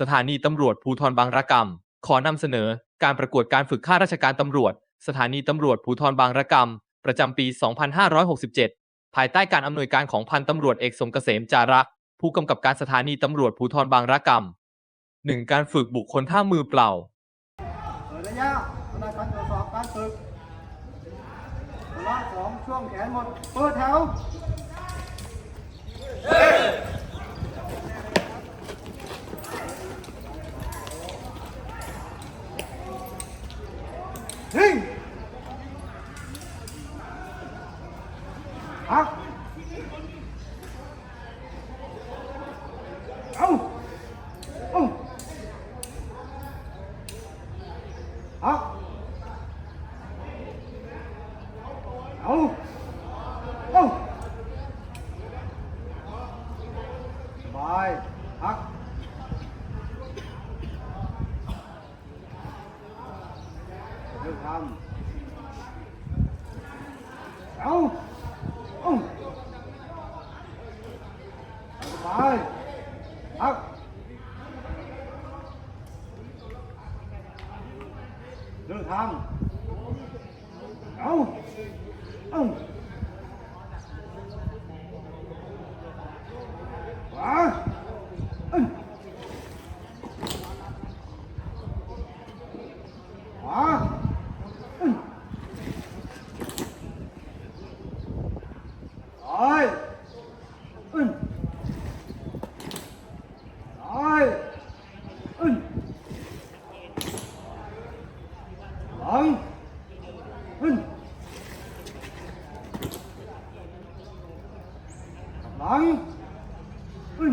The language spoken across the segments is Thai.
สถานีตำรวจภูธรบางระกำขอนำเสนอการประกวดการฝึกข้าราชการตำรวจ สถานีตำรวจภูธรบางระกำประจำปี 2567 ภายใต้การอำนวยการของพันตำรวจเอกสมเกษมจาระผู้กำกับการสถานีตำรวจภูธรบางระกำหนึ่งการฝึกบุคคลท่ามือเปล่าเระยะคณะการตรวจสอบการฝึกเวลาสองช่วงแขนหมดเปิดแถว นิ่งพักเอาเอา พักเอาเอาสบายพักเริ่มทำเอาเอาสบายพัก เลิกทำเอาเอาขวาเอ้ยขวาเอ้ยซ้ายเอ้ยซ้ายเอ้ย หลังขึ้นหลังขึ้น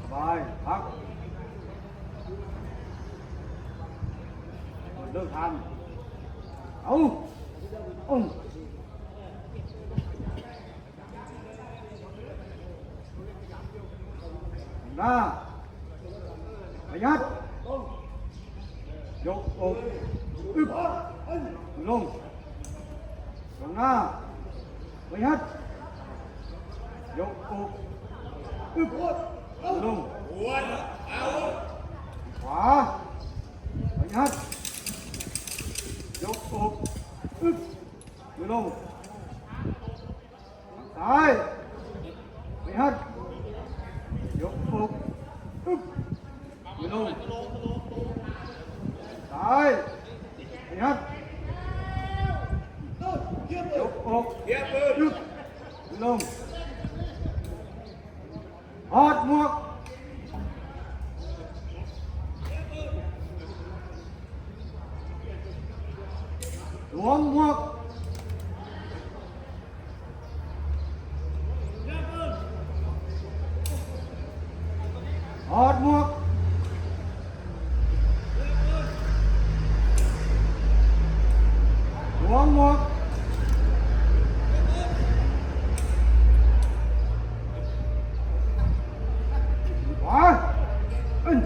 สบายพักเลิกทำเอาเอาหน้าประหยัด ยกอกอึบ ลงตรงหน้าไประหยัดยกอกอึบลงขวาประหยัดยกอกอึบลงซ้ายไประหยัดยกอกอึบลงซ้ายพยัด ยกอกยึดลงถอดหมวกสวมหมวกถอดหมวก สวมหมวกขวาเอ้ย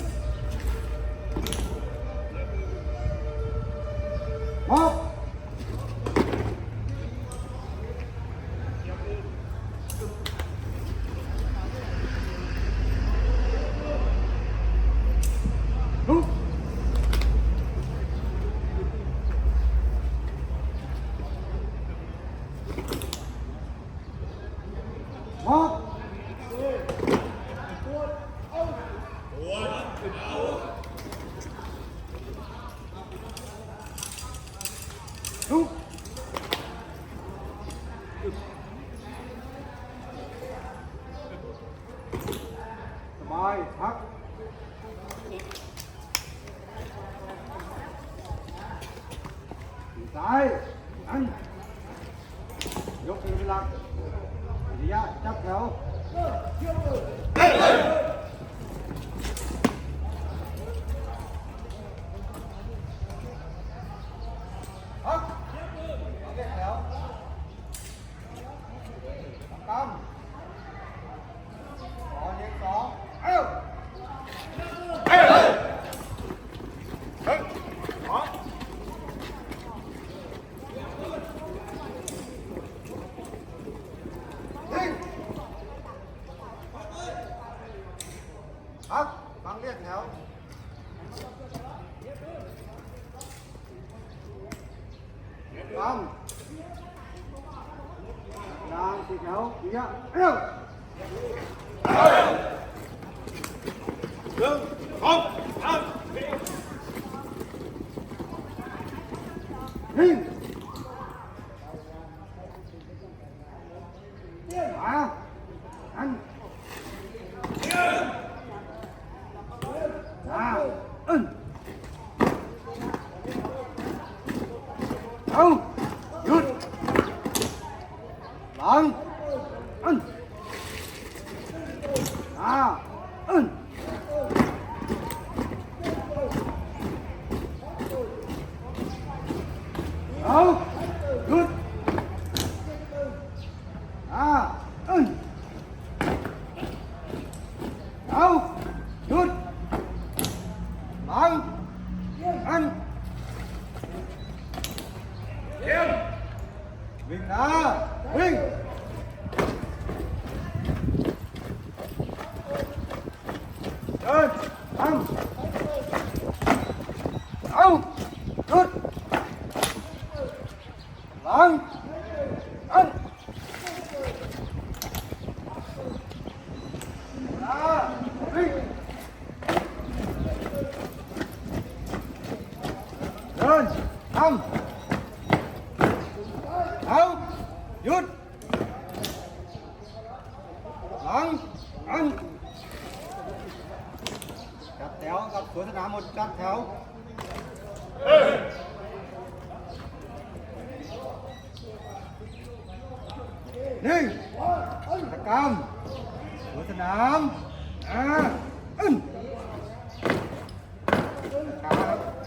มอบลุก ม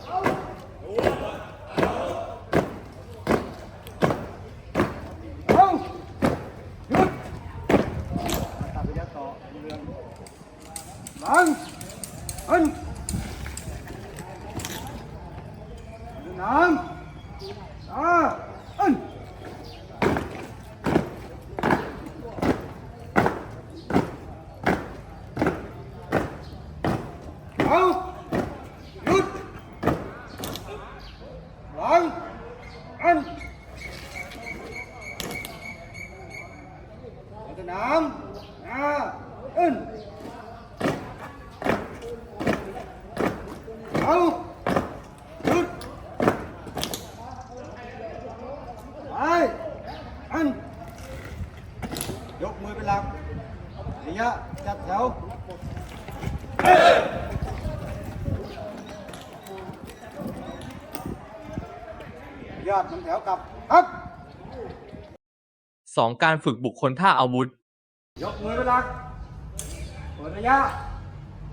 Oh. ยะ จัดแถวอดหนึ่งแถวกลับครับสองการฝึกบุคคลท่าอาวุธ ยกมือเป็นหลักเปิดระยะ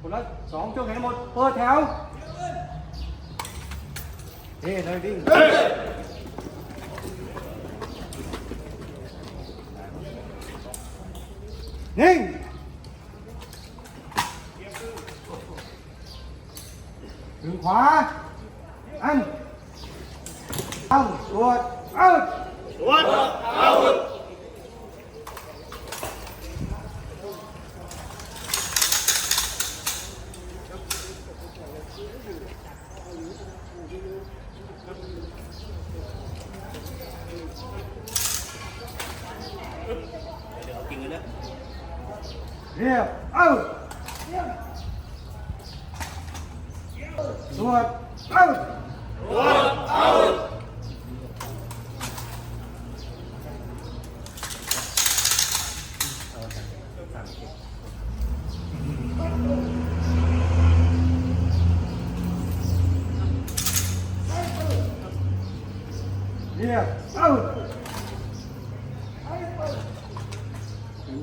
คนละสองช่วงแขนหมดเปิดแถวเฮ้ยเลยดิ้งนึ่ง 华，安，安，国，安，国。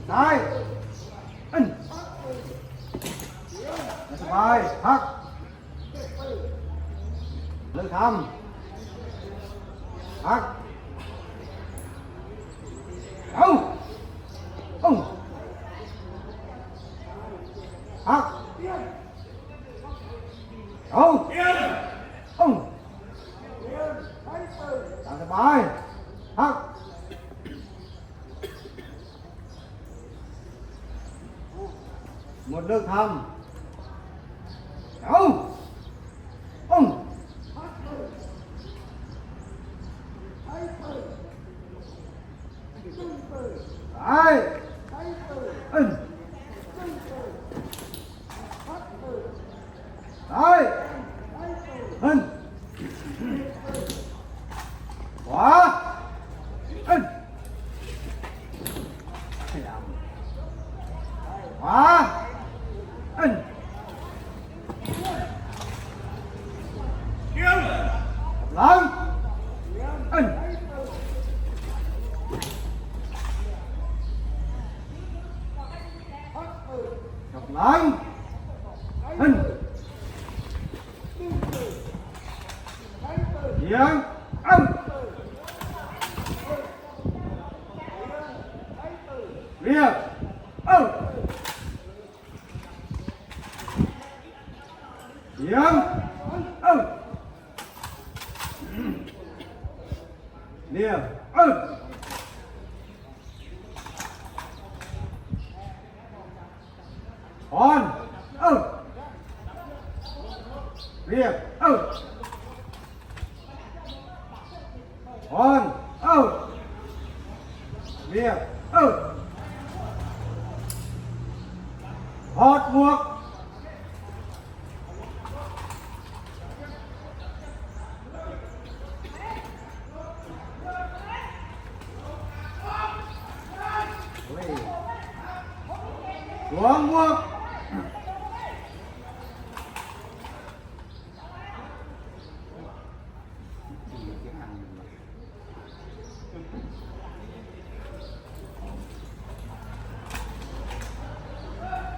tay in để sập bay hất lên thăm! Hất đâu ông hất đâu Hey. ยี่ยงเอ้าเรีย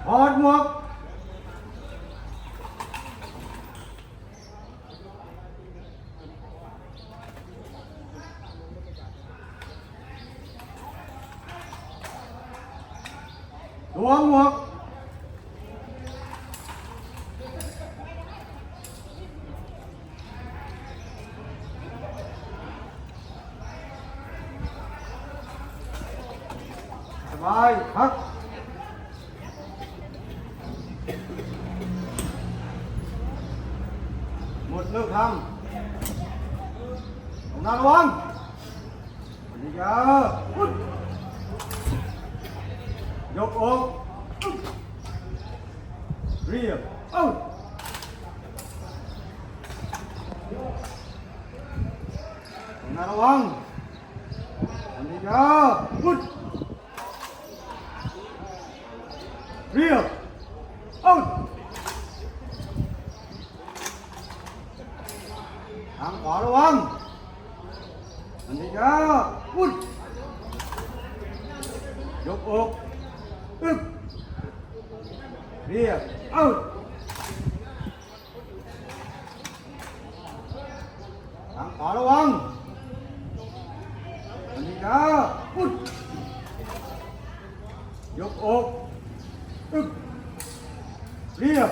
hard work nước không không ra luôn đi chưa dục uống. Rìa. Ừ không ra luôn đi chưa rìa. าระวังอันนี้นะพุดยกอกอึกเรียบ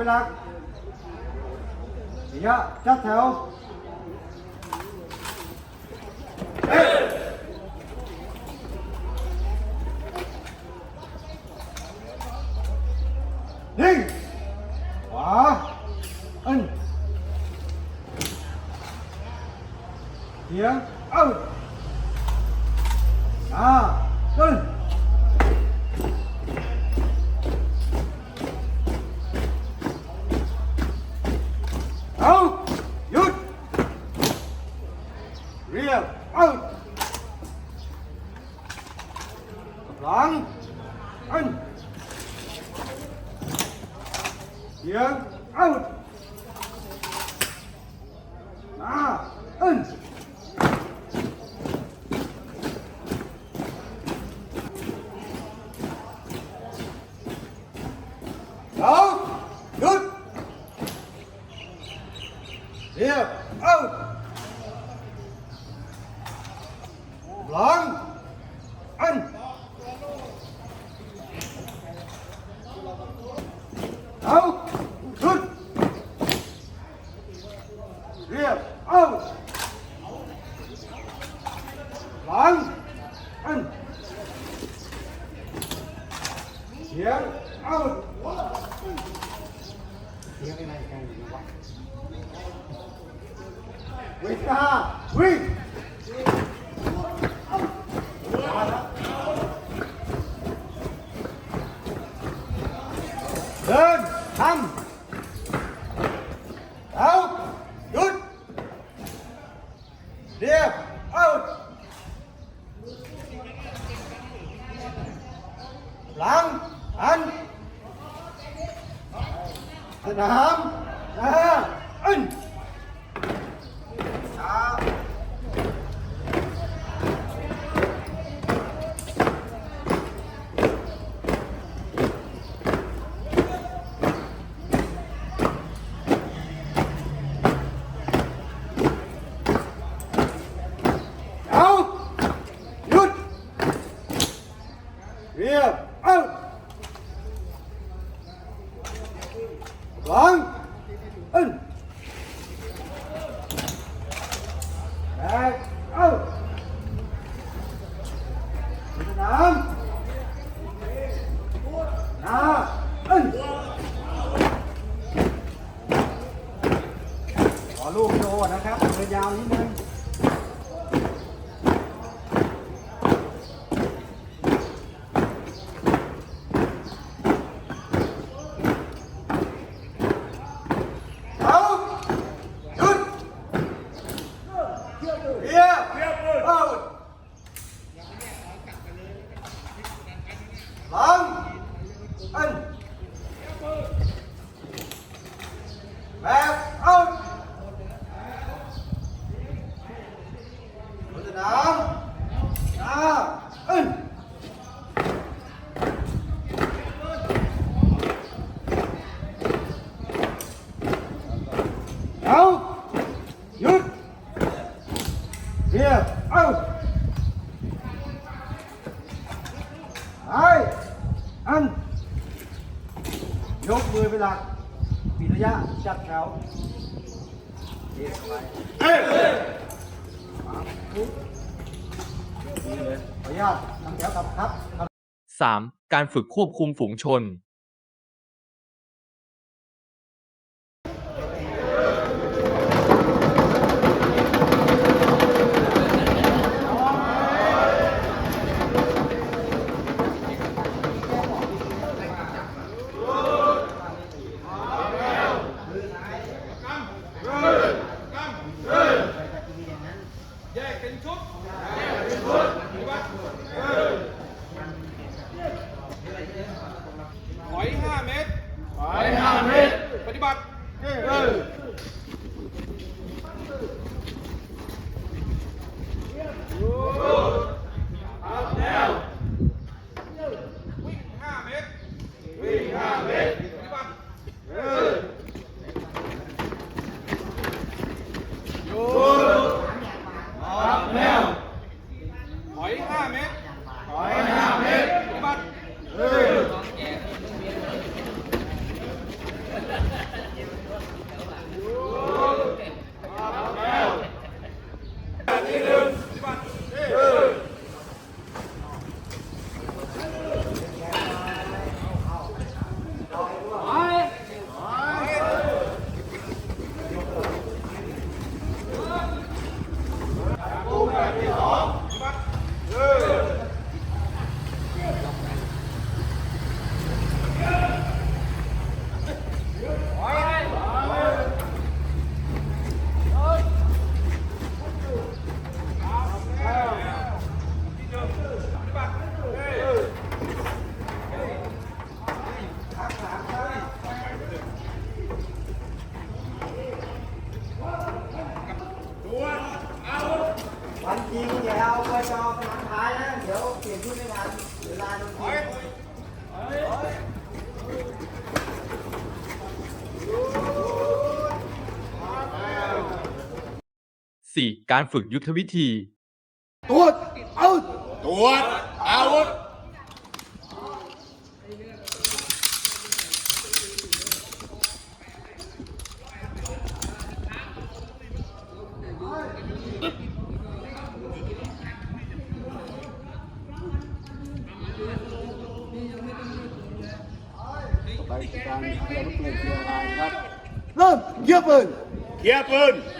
카메라 이야 짜세요 링! 와! 은! 이야? Komm! own 3. การฝึกควบคุมฝูงชน Hey Amen. Amen. การฝึกยุทธวิธี ตรวจเอาตรวจอาวุธไปการเตรียมเปลี่ยนเกียร์ลายครับ เริ่มเกียร์ปืนเคลียร์ปืนเกียร์ปืน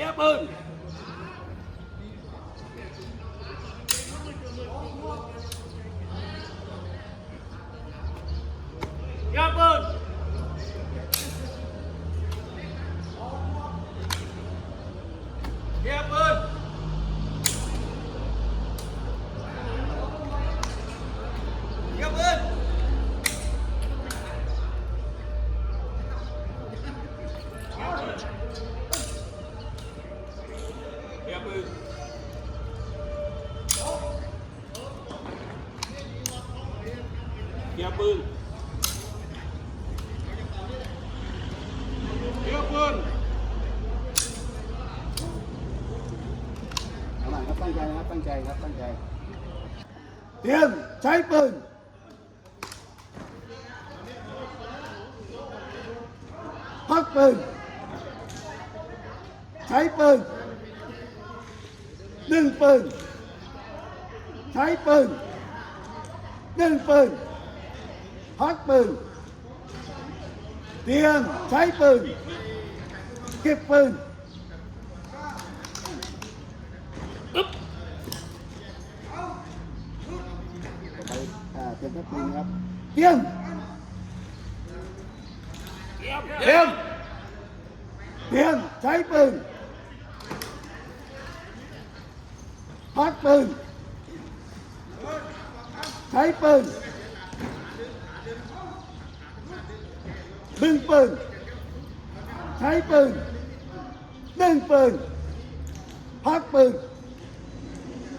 เค ปืนเคลียร์ปืนเอาหลังครับตั้งใจนะครับตั้งใจครับตั้งใจเตรียมใช้ปืน พักปืน ใช้ปืนหนึ่งปืน ใช้ปืนหนึ่งปืน พักปืน เตรียมใช้ปืน เก็บปืน ไปอ่า เตรียมทัพปืนนะครับเตรียมเตรียมเตรียมใช้ปืนพักปืนใช้ปืนดึงปืนใช้ปืนดึงปืนพักปืน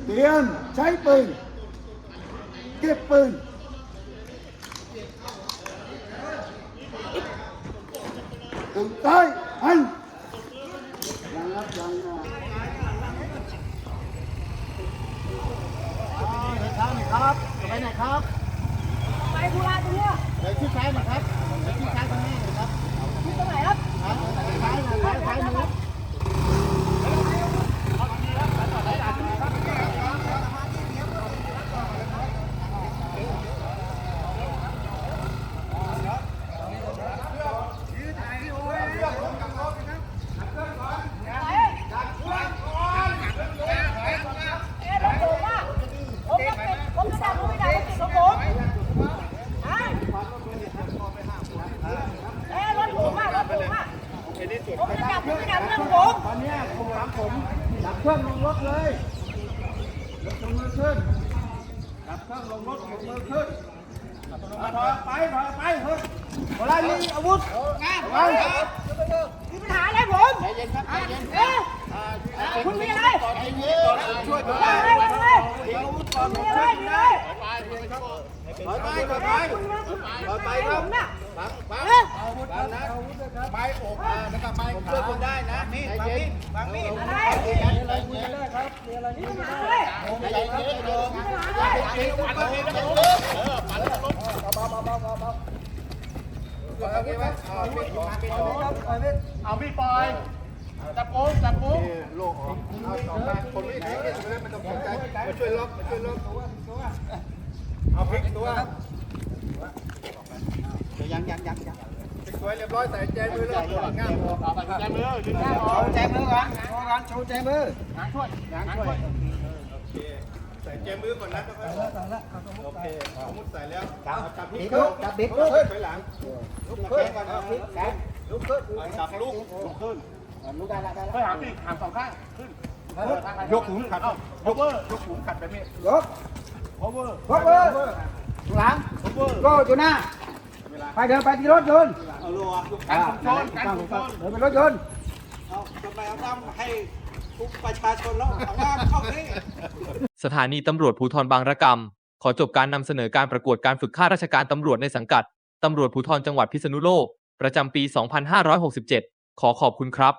เตรียมใช้ปืนเก็บปืน ตึงซ้ายหันยังครับยังอะครับครับไปไหนครับ ไปธุระตรงเนี้ยไปที่ซ้ายหนะครับไปที่ซ้ายตรงนี้นะครับที่ตรงไหนครับครับซ้ายนะซ้ายซ้ายมือ เอ๊ะรถผมอะผมจะปิดผมจะดับผมไม่ได้ผมปิดรถผมฮะเอ๊ะรถผมอะรถผมอะผมจะดับผมไม่ดับเรื่องผม ตอนเนี้ยผมหลังผมดับเครื่องลงรถเลยยกมือขึ้นดับเครื่องลงรถยกมือขึ้นถอยไปถอยไปเฮ้ยเวลา มีอาวุธไปมีปัญหาอะไรผมใจเย็นครับใจเย็นเอ๊ะคุณมีอะไรช่วยว่าอะไรว่าอะไรอาวุธก่อนมีอะไรมีอะไรถอยไปถอยไปคุณมาคุณถอยไปไปคผรับมน่ะบังบังเอ๊ะอาวุธบังนะอาวุธนะครับไม้อกอ่านะครับไม้ขาช่วยคุณได้นะมีดบังมีดบังมีดอะไรมีอะไรคุยกันได้ครับมีอะไรมีปัญหาอะไรใจเย็นๆเดิมมีปัญหาอะไรปันลงปันลงเออปันลงเบาๆเบาๆเบาๆเบาๆ เอามีดเอามีดเอามีดปล่อยจับโป้งจับโป้งโลกออกเอาสองมาคนไม่ถือไม่ไม่ต้องสนใจมาช่วยล็อกมาช่วยล็อกเอาพลิกตัวยังยังยังยังพลิกตัวเรียบร้อยใส่แจมือแล้วง่ามเอาแจมือดึงง่ามออกแจมือก่อนก่อนโชว์แจมืองานช่วยงานช่วยใส่เจมือก่อนนะทุกคนโอเคสมมติใส่แล้วจับจับพลิกจับบิ๊กลุลุกกถอยหลังลุกขึ้นก่อนพลิกแขนลุกขึ้นจับลุกลุกขึ้นลุกได้ล้วได้ถอยหลังนี่หางสองข้างขึ้นยกหูขัดยกเวอร์ยกหูขัดแบบนี้ยกโอเวอร์พบเบอร์หลังโอเวอร์โก้อยู่หน้าไปเดินไปที่รถยนต์เอาลัวการคุมโซนการคุมโซนเดินไปรถยนต์ทำไมเอาตั้งใหุ้กประชาชนแล้วเอาว่าเข้าไสถานีตำรวจภูธรบางระกำขอจบการนำเสนอการประกวดการฝึกข้าราชการตำรวจในสังกัดตำรวจภูธรจังหวัดพิษณุโลก ประจำปี 2567 ขอขอบคุณครับ